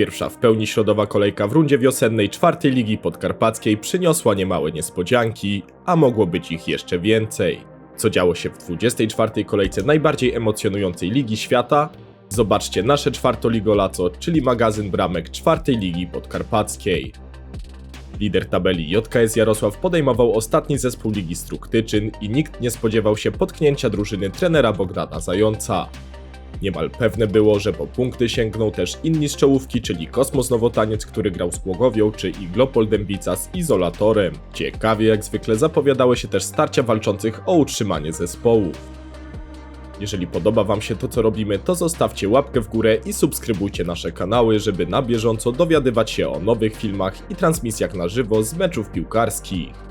Pierwsza w pełni środowa kolejka w rundzie wiosennej czwartej ligi podkarpackiej przyniosła niemałe niespodzianki, a mogło być ich jeszcze więcej. Co działo się w 24. kolejce najbardziej emocjonującej ligi świata? Zobaczcie nasze czwartoligolaco, czyli magazyn bramek czwartej ligi podkarpackiej. Lider tabeli JKS Jarosław podejmował ostatni zespół Ligi Struktyczyn i nikt nie spodziewał się potknięcia drużyny trenera Bogdana Zająca. Niemal pewne było, że po punkty sięgną też inni z czołówki, czyli Kosmos Nowotaniec, który grał z Głogowią, czy Iglopol Dębica z Izolatorem. Ciekawie jak zwykle zapowiadały się też starcia walczących o utrzymanie zespołów. Jeżeli podoba Wam się to, co robimy, to zostawcie łapkę w górę i subskrybujcie nasze kanały, żeby na bieżąco dowiadywać się o nowych filmach i transmisjach na żywo z meczów piłkarskich.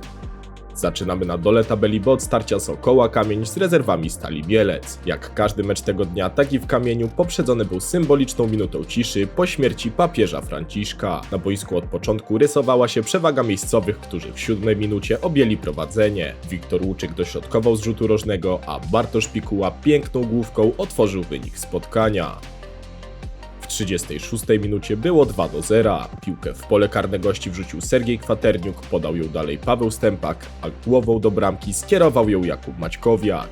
Zaczynamy na dole tabeli, bo od starcia Sokoła Kamień z rezerwami Stali Bielec. Jak każdy mecz tego dnia, tak i w Kamieniu poprzedzony był symboliczną minutą ciszy po śmierci papieża Franciszka. Na boisku od początku rysowała się przewaga miejscowych, którzy w siódmej minucie objęli prowadzenie. Wiktor Łuczyk dośrodkował z rzutu rożnego, a Bartosz Pikuła piękną główką otworzył wynik spotkania. W 36 minucie było 2 do 0. Piłkę w pole karne gości wrzucił Sergiej Kwaterniuk, podał ją dalej Paweł Stępak, a głową do bramki skierował ją Jakub Maćkowiak.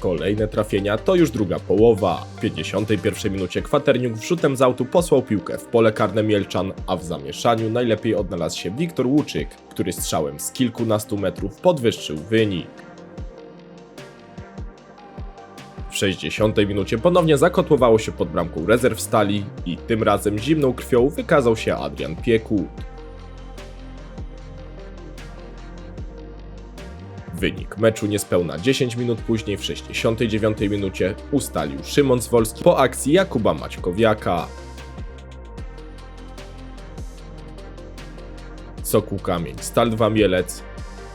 Kolejne trafienia to już druga połowa. W 51 minucie Kwaterniuk wrzutem z autu posłał piłkę w pole karne Mielczan, a w zamieszaniu najlepiej odnalazł się Wiktor Łuczyk, który strzałem z kilkunastu metrów podwyższył wynik. W 60 minucie ponownie zakotłowało się pod bramką rezerw stali i tym razem zimną krwią wykazał się Adrian Piekut. Wynik meczu niespełna 10 minut później w 69 minucie ustalił Szymon Zwolski po akcji Jakuba Maćkowiaka. Sokół Kamień, Stal 2 Mielec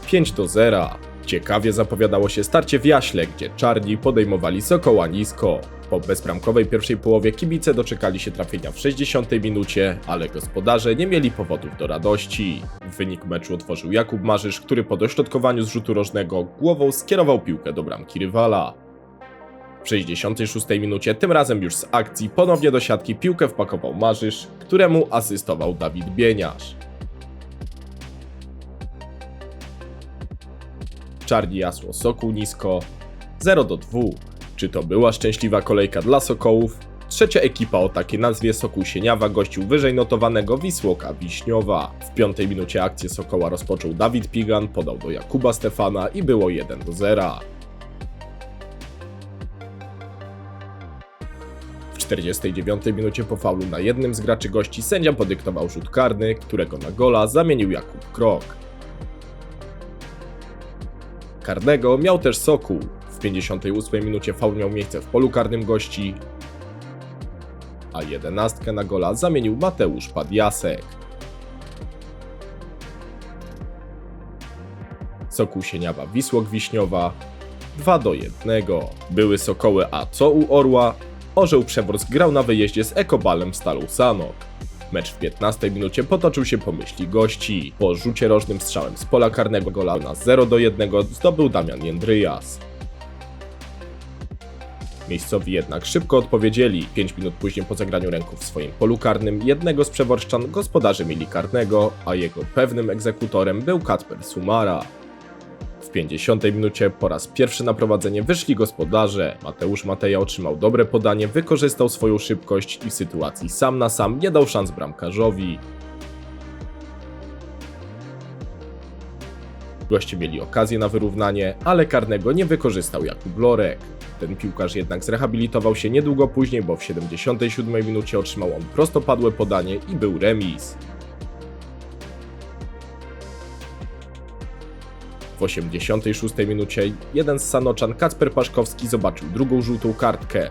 5 do 0. Ciekawie zapowiadało się starcie w Jaśle, gdzie czarni podejmowali Sokoła nisko. Po bezbramkowej pierwszej połowie kibice doczekali się trafienia w 60 minucie, ale gospodarze nie mieli powodów do radości. Wynik meczu otworzył Jakub Marzysz, który po dośrodkowaniu z rzutu rożnego głową skierował piłkę do bramki rywala. W 66 minucie, tym razem już z akcji, ponownie do siatki piłkę wpakował Marzysz, któremu asystował Dawid Bieniasz. Czarni jasło Sokół nisko 0 do 2. Czy to była szczęśliwa kolejka dla Sokołów? Trzecia ekipa o takiej nazwie Sokół Sieniawa gościł wyżej notowanego Wisłoka Wiśniowa. W piątej minucie akcję Sokoła rozpoczął Dawid Pigan, podał do Jakuba Stefana i było 1 do 0. W 49 minucie po faulu na jednym z graczy gości sędzia podyktował rzut karny, którego na gola zamienił Jakub Krok. Karnego miał też Sokół. W 58 minucie faul miał miejsce w polu karnym gości, a jedenastkę na gola zamienił Mateusz Padjasek. Sokół Sieniawa Wisłok Wiśniowa 2 do 1. Były Sokoły, a co u Orła? Orzeł Przeworsk grał na wyjeździe z Ekobalem Stalą Sanok. Mecz w 15 minucie potoczył się po myśli gości. Po rzucie rożnym strzałem z pola karnego gola na 0 do 1 zdobył Damian Jędryjas. Miejscowi jednak szybko odpowiedzieli. 5 minut później po zagraniu ręku w swoim polu karnym jednego z przeworszczan gospodarzy mieli karnego, a jego pewnym egzekutorem był Kacper Sumara. W 50 minucie po raz pierwszy na prowadzenie wyszli gospodarze. Mateusz Mateja otrzymał dobre podanie, wykorzystał swoją szybkość i w sytuacji sam na sam nie dał szans bramkarzowi. Goście mieli okazję na wyrównanie, ale karnego nie wykorzystał Jakub Lorek. Ten piłkarz jednak zrehabilitował się niedługo później, bo w 77 minucie otrzymał on prostopadłe podanie i był remis. W 86 minucie jeden z Sanoczan, Kacper Paszkowski, zobaczył drugą żółtą kartkę.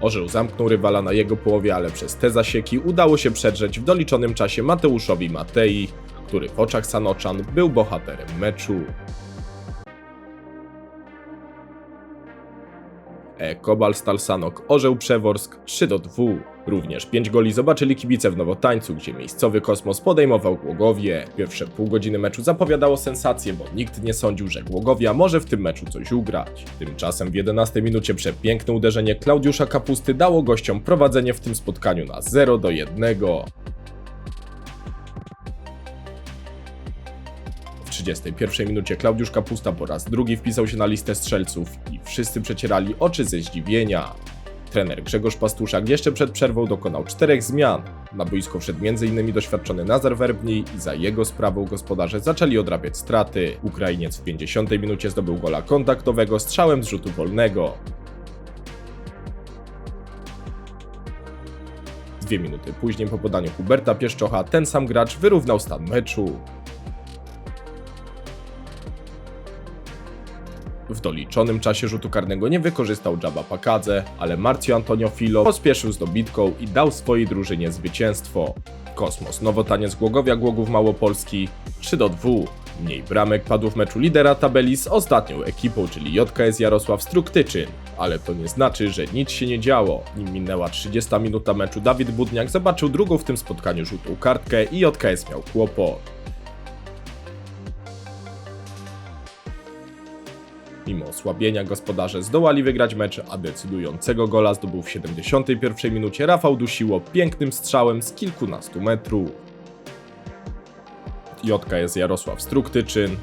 Orzeł zamknął rywala na jego połowie, ale przez te zasieki udało się przedrzeć w doliczonym czasie Mateuszowi Matei, który w oczach Sanoczan był bohaterem meczu. E Kobal Stal Sanok Orzeł Przeworsk 3 do 2. Również 5 goli zobaczyli kibice w Nowotańcu, gdzie miejscowy kosmos podejmował Głogowie. Pierwsze pół godziny meczu zapowiadało sensację, bo nikt nie sądził, że Głogowia może w tym meczu coś ugrać. Tymczasem w 11 minucie przepiękne uderzenie Klaudiusza Kapusty dało gościom prowadzenie w tym spotkaniu na 0 do 1. W 31 minucie Klaudiusz Kapusta po raz drugi wpisał się na listę strzelców i wszyscy przecierali oczy ze zdziwienia. Trener Grzegorz Pastuszak jeszcze przed przerwą dokonał czterech zmian. Na boisko wszedł m.in. doświadczony Nazar Werbnij i za jego sprawą gospodarze zaczęli odrabiać straty. Ukrainiec w 50 minucie zdobył gola kontaktowego strzałem z rzutu wolnego. Dwie minuty później po podaniu Huberta Pieszczocha ten sam gracz wyrównał stan meczu. Doliczonym czasie rzutu karnego nie wykorzystał Jabba Pakadze, ale Marcio Antonio Filo pospieszył z dobitką i dał swojej drużynie zwycięstwo. Kosmos Nowotaniec Głogowia Głogów Małopolski 3 do 2. Mniej bramek padł w meczu lidera tabeli z ostatnią ekipą, czyli JKS Jarosław Struktyczyn. Ale to nie znaczy, że nic się nie działo. Nim minęła 30 minuta meczu, Dawid Budniak zobaczył drugą w tym spotkaniu żółtą kartkę i JKS miał kłopot. Mimo osłabienia gospodarze zdołali wygrać mecz, a decydującego gola zdobył w 71 minucie Rafał Dusiło pięknym strzałem z kilkunastu metrów. JKS Jarosław Struktyczyn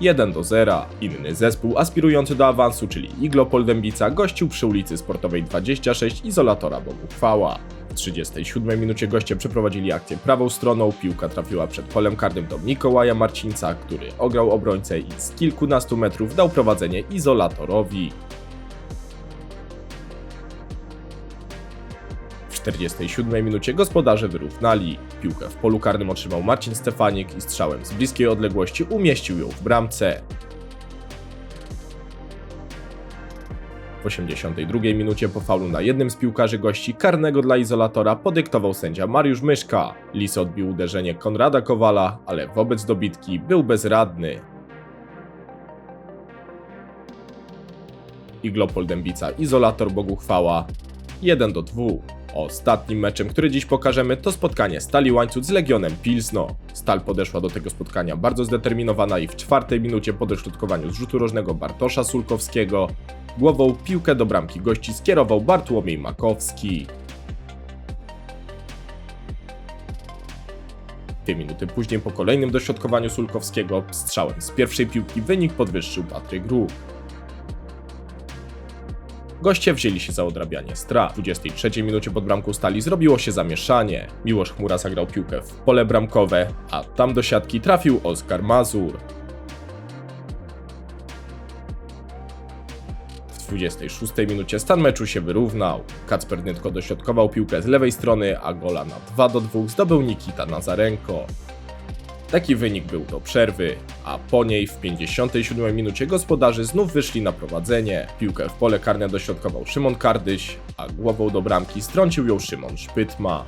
1 do 0. Inny zespół aspirujący do awansu, czyli Iglopol Dębica, gościł przy ulicy Sportowej 26 izolatora Boguchwała. W 37 minucie goście przeprowadzili akcję prawą stroną, piłka trafiła przed polem karnym do Mikołaja Marcinca, który ograł obrońcę i z kilkunastu metrów dał prowadzenie izolatorowi. 47 minucie gospodarze wyrównali. Piłkę w polu karnym otrzymał Marcin Stefanik i strzałem z bliskiej odległości umieścił ją w bramce. W 82 minucie po faulu na jednym z piłkarzy gości karnego dla izolatora podyktował sędzia Mariusz Myszka. Lis odbił uderzenie Konrada Kowala, ale wobec dobitki był bezradny. Iglopol Dębica, izolator Boguchwała 1 do 2. Ostatnim meczem, który dziś pokażemy, to spotkanie Stali Łańcut z Legionem Pilsno. Stal podeszła do tego spotkania bardzo zdeterminowana i w czwartej minucie po dośrodkowaniu z rzutu rożnego Bartosza Sulkowskiego głową piłkę do bramki gości skierował Bartłomiej Makowski. Dwie minuty później po kolejnym dośrodkowaniu Sulkowskiego strzałem z pierwszej piłki wynik podwyższył Patryk Ruch. Goście wzięli się za odrabianie strat. W 23 minucie pod bramką stali zrobiło się zamieszanie. Miłosz Chmura zagrał piłkę w pole bramkowe, a tam do siatki trafił Oskar Mazur. W 26 minucie stan meczu się wyrównał. Kacper Nytko dośrodkował piłkę z lewej strony, a gola na 2 do 2 zdobył Nikita Nazarenko. Taki wynik był do przerwy, a po niej w 57 minucie gospodarze znów wyszli na prowadzenie. Piłkę w pole karne dośrodkował Szymon Kardyś, a głową do bramki strącił ją Szymon Szpytma.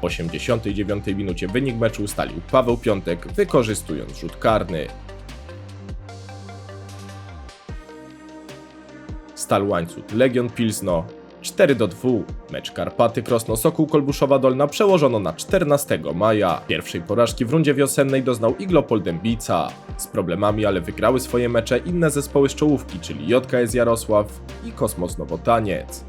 W 89 minucie wynik meczu ustalił Paweł Piątek, wykorzystując rzut karny. Stal Łańcut Legion Pilsno 4 do 2. Mecz Karpaty Krosno Sokół Kolbuszowa Dolna przełożono na 14 maja. Pierwszej porażki w rundzie wiosennej doznał Iglopol Dębica. Z problemami, ale wygrały swoje mecze inne zespoły z czołówki, czyli JKS Jarosław i Kosmos Nowotaniec.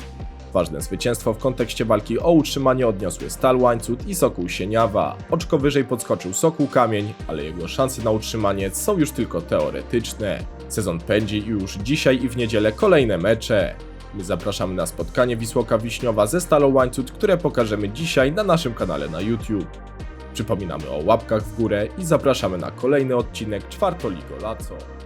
Ważne zwycięstwo w kontekście walki o utrzymanie odniosły Stal Łańcut i Sokół Sieniawa. Oczko wyżej podskoczył Sokół Kamień, ale jego szanse na utrzymanie są już tylko teoretyczne. Sezon pędzi i już dzisiaj i w niedzielę kolejne mecze. My zapraszamy na spotkanie Wisłoka Wiśniowa ze Stalą Łańcut, które pokażemy dzisiaj na naszym kanale na YouTube. Przypominamy o łapkach w górę i zapraszamy na kolejny odcinek Czwartoligo Laco.